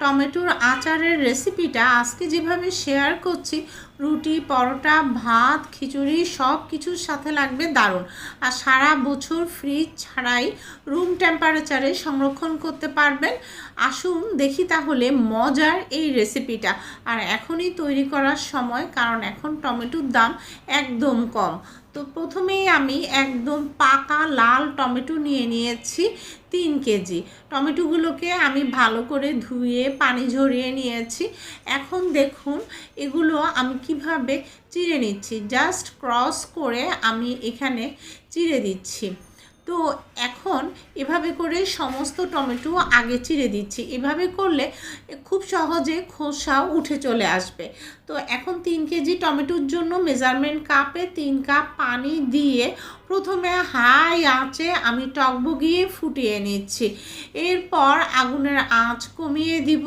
টমেটোর আচারের রেসিপিটা আজকে যেভাবে শেয়ার করছি, রুটি, পরোটা, ভাত, খিচুড়ি সব কিছুর সাথে লাগবে দারুণ। আর সারা বছর ফ্রিজ ছাড়াই রুম টেম্পারেচারে সংরক্ষণ করতে পারবেন। আসুন দেখি তাহলে মজার এই রেসিপিটা আর এখনই তৈরি করার সময়, কারণ এখন টমেটোর দাম একদম কম। তো প্রথমেই আমি একদম পাকা লাল টমেটো নিয়ে নিয়েছি তিন কেজি। টমেটোগুলোকে আমি ভালো করে ধুয়ে পানি ঝরিয়ে নিয়েছি। এখন দেখুন এগুলো আমি কীভাবে চিড়ে নিচ্ছি। জাস্ট ক্রস করে আমি এখানে চিড়ে দিচ্ছি। তো এখন এভাবে করে সমস্ত টমেটো আগে চিড়ে দিচ্ছি। এভাবে করলে খুব সহজে খোসা উঠে চলে আসবে। তো এখন তিন কেজি টমেটোর জন্য মেজারমেন্ট কাপে তিন কাপ পানি দিয়ে প্রথমে হাই আঁচে আমি টকবগিয়ে ফুটিয়ে নিচ্ছি। এরপর আগুনের আঁচ কমিয়ে দিব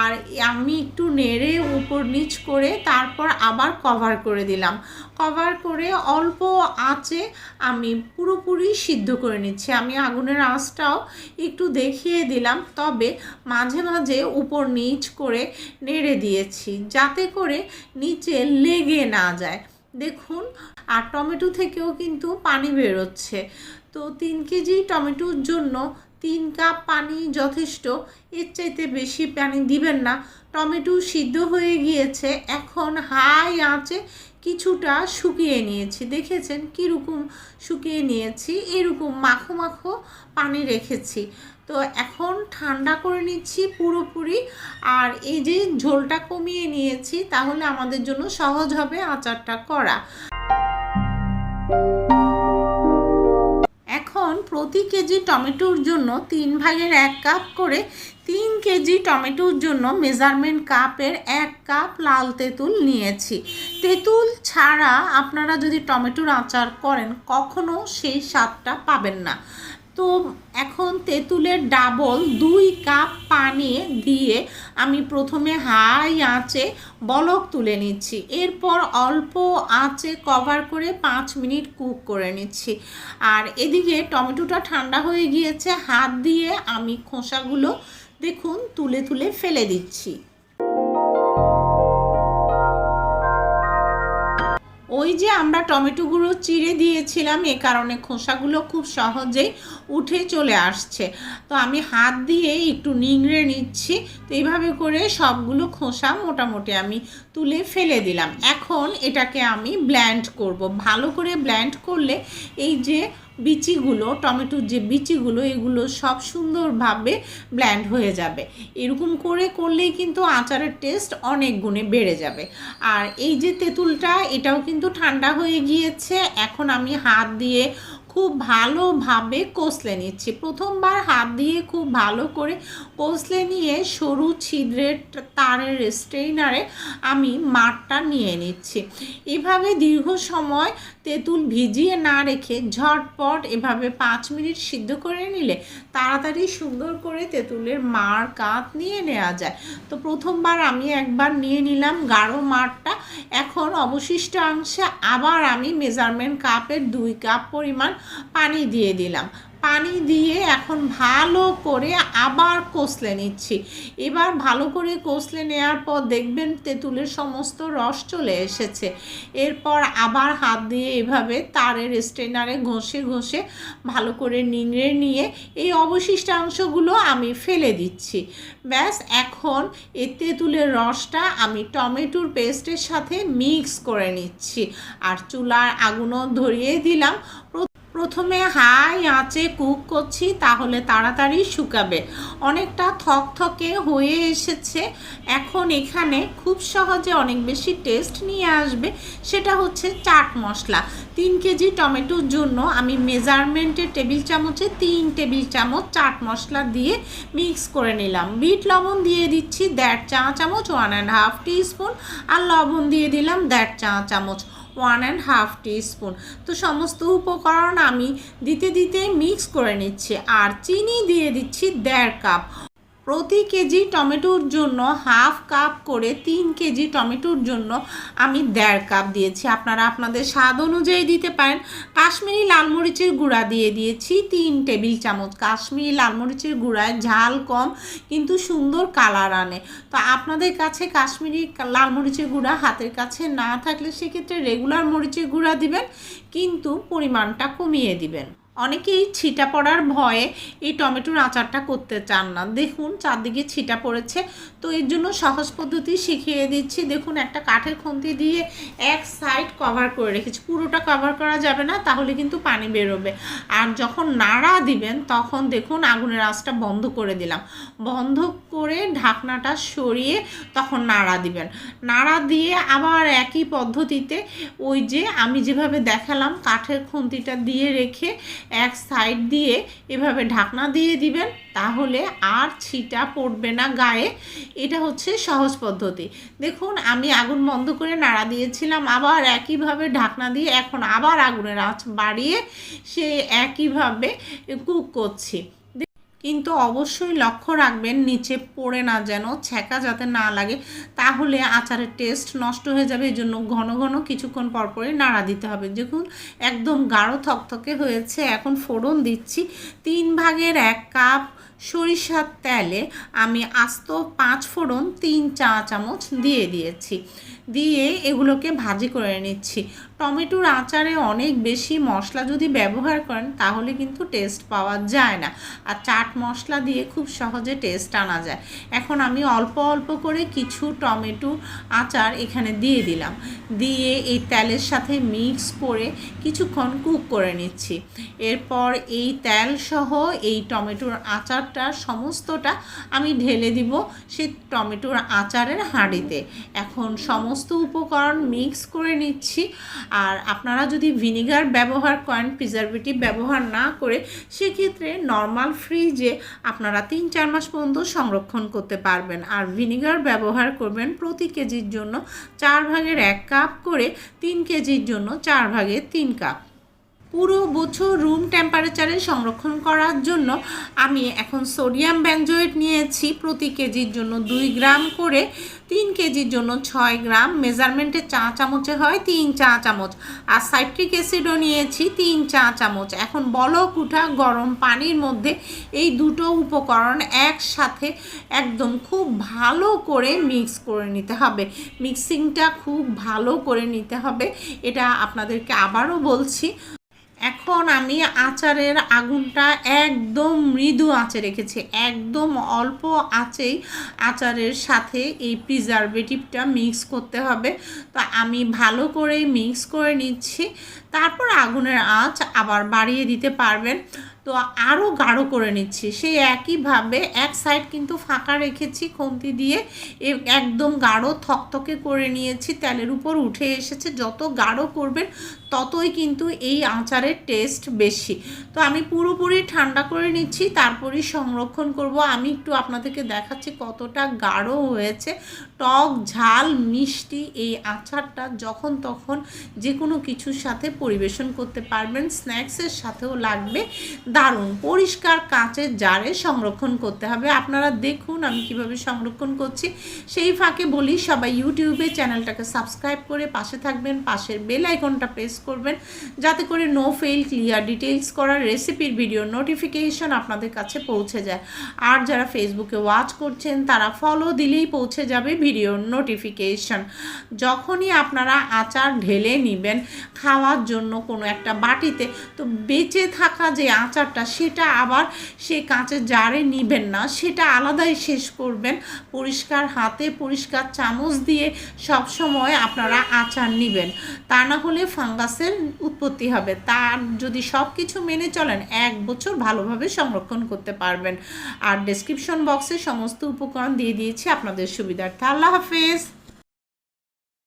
আর আমি একটু নেড়ে উপর নিচ করে তারপর আবার কভার করে দিলাম। কভার করে অল্প আঁচে আমি পুরোপুরি সিদ্ধ করে নিচ্ছি। আমি আগুনের আঁচটাও একটু দেখিয়ে দিলাম, তবে মাঝে মাঝে উপর নিচ করে নেড়ে দিয়েছি যাতে করে নিচে লেগে না যায়। দেখুন, আর টমেটো থেকেও কিন্তু পানি বেরোচ্ছে। তো তিন কেজি টমেটোর জন্য তিন কাপ পানি যথেষ্ট। এর চাইতে বেশি পানি দিবেন না। টমেটো সিদ্ধ হয়ে গিয়েছে, এখন হাই আঁচে কিছুটা শুকিয়ে নিয়েছি। দেখেছেন কীরকম শুকিয়ে নিয়েছি? এরকম মাখো মাখো পানি রেখেছি। তো এখন ঠান্ডা করে নিচ্ছি পুরোপুরি। আর এই যে ঝোলটা কমিয়ে নিয়েছি, তাহলে আমাদের জন্য সহজ হবে আচারটা করা। এখন প্রতি কেজি টমেটোর জন্য তিন ভাগের এক কাপ করে তিন কেজি টমেটোর জন্য মেজারমেন্ট কাপের এক কাপ লাল তেঁতুল নিয়েছি। তেঁতুল ছাড়া আপনারা যদি টমেটোর আচার করেন, কখনো সেই স্বাদটা পাবেন না। তো এখন তেঁতুলের ডাবল দুই কাপ পানি দিয়ে আমি প্রথমে হাই আঁচে বলক তুলে নিচ্ছি। এরপর অল্প আঁচে কভার করে পাঁচ মিনিট কুক করে নিচ্ছি। আর এদিকে টমেটোটা ঠান্ডা হয়ে গিয়েছে, হাত দিয়ে আমি খোসাগুলো দেখুন তুলে তুলে ফেলে দিচ্ছি। ওই যে আমরা টমেটোগুলো চিড়ে দিয়েছিলাম, এ কারণে খোসাগুলো খুব সহজেই উঠে চলে আসছে। তো আমি হাত দিয়ে একটু নিংড়ে নিচ্ছি, তো এইভাবে করে সবগুলো খোসা মোটামুটি আমি তুলে ফেলে দিলাম। এখন এটাকে আমি ব্ল্যান্ড করব। ভালো করে ব্ল্যান্ড করলে এই যে বিচিগুলো, টমেটোর যে বিচিগুলো, এগুলো সব সুন্দরভাবে ব্ল্যান্ড হয়ে যাবে। এরকম করে করলেই কিন্তু আচারের টেস্ট অনেক গুণে বেড়ে যাবে। আর এই যে তেঁতুলটা, এটাও কিন্তু ঠান্ডা হয়ে গিয়েছে। এখন আমি হাত দিয়ে খুব ভালোভাবে কষলে নিচ্ছি। প্রথমবার হাত দিয়ে খুব ভালো করে কষলে নিয়ে সরু ছিদ্রের তারের স্ট্রেইনারে আমি মাঠটা নিয়ে নিচ্ছি। এভাবে দীর্ঘ সময় তেঁতুল ভিজিয়ে না রেখে ঝটপট এভাবে পাঁচ মিনিট সিদ্ধ করে নিলে তাড়াতাড়ি সুন্দর করে তেঁতুলের মার কাত নিয়ে নেওয়া যায়। তো প্রথমবার আমি একবার নিয়ে নিলাম গাঢ় মারটা। এখন অবশিষ্টাংশে আবার আমি মেজারমেন্ট কাপের দুই কাপ পরিমাণ পানি দিয়ে দিলাম। পানি দিয়ে এখন ভালো করে আবার কষলে নিচ্ছি। এবার ভালো করে কষলে নেওয়ার পর দেখবেন তেঁতুলের সমস্ত রস চলে এসেছে। এরপর আবার হাত দিয়ে এভাবে তারের স্ট্রেনারে ঘষে ঘষে ভালো করে নিংড়ে নিয়ে এই অবশিষ্টাংশগুলো আমি ফেলে দিচ্ছি। ব্যাস, এখন এই তেঁতুলের রসটা আমি টমেটোর পেস্টের সাথে মিক্স করে নিচ্ছি। আর চুলার আগুনও ধরিয়ে দিলাম। প্রথমে হাই, আঁচে কুক করছি, তাহলে তাড়াতাড়ি শুকাবে। অনেকটা থকথকে হয়ে এসেছে। এখন এখানে খুব সহজে অনেক বেশি টেস্ট নিয়ে আসবে। সেটা হচ্ছে চাট মশলা। তিন কেজি টমেটোর জন্য আমি মেজারমেন্টের টেবিল চামচে তিন টেবিল চামচ চাট মশলা দিয়ে মিক্স করে নিলাম। বিট লবণ দিয়ে দিচ্ছি দেড় চা চামচ, ওয়ান অ্যান্ড হাফ টিস্পুন আর লবণ দিয়ে দিলাম দেড় চা চামচ। ওয়ান অ্যান্ড হাফ স্পুন তো সমস্ত উপকরণ আমি দিতে দিতে মিক্স করে নিচ্ছি। আর চিনি দিয়ে দিচ্ছি দেড় কাপ প্রতি কেজি টমেটোর জন্য হাফ কাপ করে তিন কেজি টমেটোর জন্য আমি দেড় কাপ দিয়েছি। আপনারা আপনাদের স্বাদ অনুযায়ী দিতে পারেন। কাশ্মীরি লাল মরিচের গুঁড়া দিয়ে দিয়েছি তিন টেবিল চামচ। কাশ্মীরি লাল মরিচের গুঁড়ায় ঝাল কম, কিন্তু সুন্দর কালার আনে। তো আপনাদের কাছে কাশ্মীরি লাল মরিচের গুঁড়া হাতের কাছে না থাকলে সেক্ষেত্রে রেগুলার মরিচের গুঁড়া দিবেন, কিন্তু পরিমাণটা কমিয়ে দিবেন। অনেকেই ছিটা পড়ার ভয়ে এই টমেটোর আচারটা করতে চান না। দেখুন, চারদিকে ছিটা পড়েছে। তো এর জন্য সহজ পদ্ধতি শিখিয়ে দিচ্ছি। দেখুন, একটা কাঠের খুন্তি দিয়ে এক সাইড কভার করে রেখেছি। পুরোটা কভার করা যাবে না, তাহলে কিন্তু পানি বেরোবে। আর যখন নাড়া দিবেন, তখন দেখুন, আগুনের আঁচটা বন্ধ করে দিলাম। বন্ধ করে ঢাকনাটা সরিয়ে তখন নাড়া দিবেন। নাড়া দিয়ে আবার একই পদ্ধতিতে ওই যে আমি যেভাবে দেখালাম, কাঠের খুন্তিটা দিয়ে রেখে এক সাইড দিয়ে এভাবে ঢাকনা দিয়ে দিবেন, তাহলে আর ছিটা পড়বে না গায়ে। এটা হচ্ছে সহজ পদ্ধতি। দেখুন, আমি আগুন বন্ধ করে নাড়া দিয়েছিলাম, আবার একইভাবে ঢাকনা দিয়ে এখন আবার আগুনের আঁচ বাড়িয়ে সে একইভাবে কুক করছি। কিন্তু অবশ্যই লক্ষ্য রাখবেন, নিচে পড়ে না যেন, ছ্যাঁকা যাতে না লাগে, তাহলে আচারের টেস্ট নষ্ট হয়ে যাবে। এই জন্য ঘন ঘন কিছুক্ষণ পর পরই নাড়া দিতে হবে। দেখুন, একদম গাঢ় থকথকে হয়েছে। এখন ফোড়ন দিচ্ছি। তিন ভাগের এক কাপ সরিষার তেলে আমি আস্ত পাঁচ ফোড়ন, তিন চা চামচ দিয়ে দিয়েছি। দিয়ে এগুলোকে ভাজি করে নিচ্ছি। টমেটোর আচারে অনেক বেশি মশলা যদি ব্যবহার করেন, তাহলে কিন্তু টেস্ট পাওয়া যায় না। আর চাট মশলা দিয়ে খুব সহজে টেস্ট আনা যায়। এখন আমি অল্প অল্প করে কিছু টমেটো আচার এখানে দিয়ে দিলাম। দিয়ে এই তেলের সাথে মিক্স করে কিছুক্ষণ কুক করে নিচ্ছি। এরপর এই তেল সহ এই টমেটোর আচারটা সমস্তটা আমি ঢেলে দিব সেই টমেটোর আচারের হাঁড়িতে। এখন সমস্ত উপকরণ মিক্স করে নিচ্ছি। আর আপনারা যদি ভিনিগার ব্যবহার করেন প্রিজারভেটিভ ব্যবহার না করে, সেক্ষেত্রে নর্মাল ফ্রিজে আপনারা তিন চার মাস পর্যন্ত সংরক্ষণ করতে পারবেন। আর ভিনিগার ব্যবহার করবেন প্রতি কেজির জন্য চার ভাগের এক কাপ করে তিন কেজির জন্য চার ভাগের তিন কাপ পুরো বছর রুম টেম্পারেচারে সংরক্ষণ করার জন্য আমি এখন সোডিয়াম ব্যানজয়েট নিয়েছি প্রতি কেজির জন্য দুই গ্রাম করে। তিন কেজির জন্য ছয় গ্রাম। মেজারমেন্টে চা চামচে হয় তিন চা চামচ। আর সাইট্রিক অ্যাসিডও নিয়েছি তিন চা চামচ। এখন বলক উঠা গরম পানির মধ্যে এই দুটো উপকরণ একসাথে একদম খুব ভালো করে মিক্স করে নিতে হবে। মিক্সিংটা খুব ভালো করে নিতে হবে। এটা আপনাদেরকে আবারও বলছি। এখন আমি আচারের আগুনটা একদম মৃদু আঁচে রেখেছি। একদম অল্প আঁচেই আচারের সাথে এই প্রিজারভেটিভটা মিক্স করতে হবে। তো আমি ভালো করে মিক্স করে নিচ্ছি। তারপর আগুনের আঁচ আবার বাড়িয়ে দিতে পারবেন। তো আরও গাঢ় করে নিচ্ছি। সেই একইভাবে এক সাইড কিন্তু ফাঁকা রেখেছি খন্তি দিয়ে। একদম গাঢ় থকথকে করে নিয়েছি, তেলের উপর উঠে এসেছে। যত গাঢ় করবেন ততই কিন্তু এই আচারের টেস্ট বেশি। তো আমি পুরোপুরি ঠান্ডা করে নিচ্ছি, তারপরই সংরক্ষণ করব। আমি একটু আপনাদেরকে দেখাচ্ছি কতটা গাঢ় হয়েছে। টক, ঝাল, মিষ্টি এই আচারটা যখন তখন যে কোনো কিছুর সাথে পরিবেশন করতে পারবেন। স্ন্যাক্সের সাথেও লাগবে। দারুণ, পরিষ্কার কাঁচের জারে সংরক্ষণ করতে হবে। আপনারা দেখুন আমি কীভাবে সংরক্ষণ করছি। সেই ফাঁকে বলি, সবাই ইউটিউবে চ্যানেলটাকে সাবস্ক্রাইব করে পাশে থাকবেন, পাশের বেল আইকনটা প্রেস করবেন, যাতে করে নো ফেল ক্লিয়ার ডিটেলস করার রেসিপির ভিডিও নোটিফিকেশন আপনাদের কাছে পৌঁছে যায়। আর যারা ফেসবুকে ওয়াচ করছেন, তারা ফলো দিলেই পৌঁছে যাবে ভিডিওর নোটিফিকেশন যখনই আপনারা আচার ঢেলে নেবেন, খাওয়ার জন্য কোনো একটা বাটিতে, তো বেঁচে থাকা যে আচারটা সেটা আবার সে কাঁচের জারে নিবেন না। সেটা আলাদাই শেষ করবেন পরিষ্কার হাতে, পরিষ্কার চামচ দিয়ে সব সময় আপনারা আচার নেবেন। তা না হলে ফাঙ্গাসের উৎপত্তি হবে। তার যদি সব কিছু মেনে চলেন, এক বছর ভালোভাবে সংরক্ষণ করতে পারবেন। আর ডেসক্রিপশন বক্সে সমস্ত উপকরণ দিয়ে দিয়েছি। আপনাদের সুবিধার্থে আল্লাহ হাফেজ।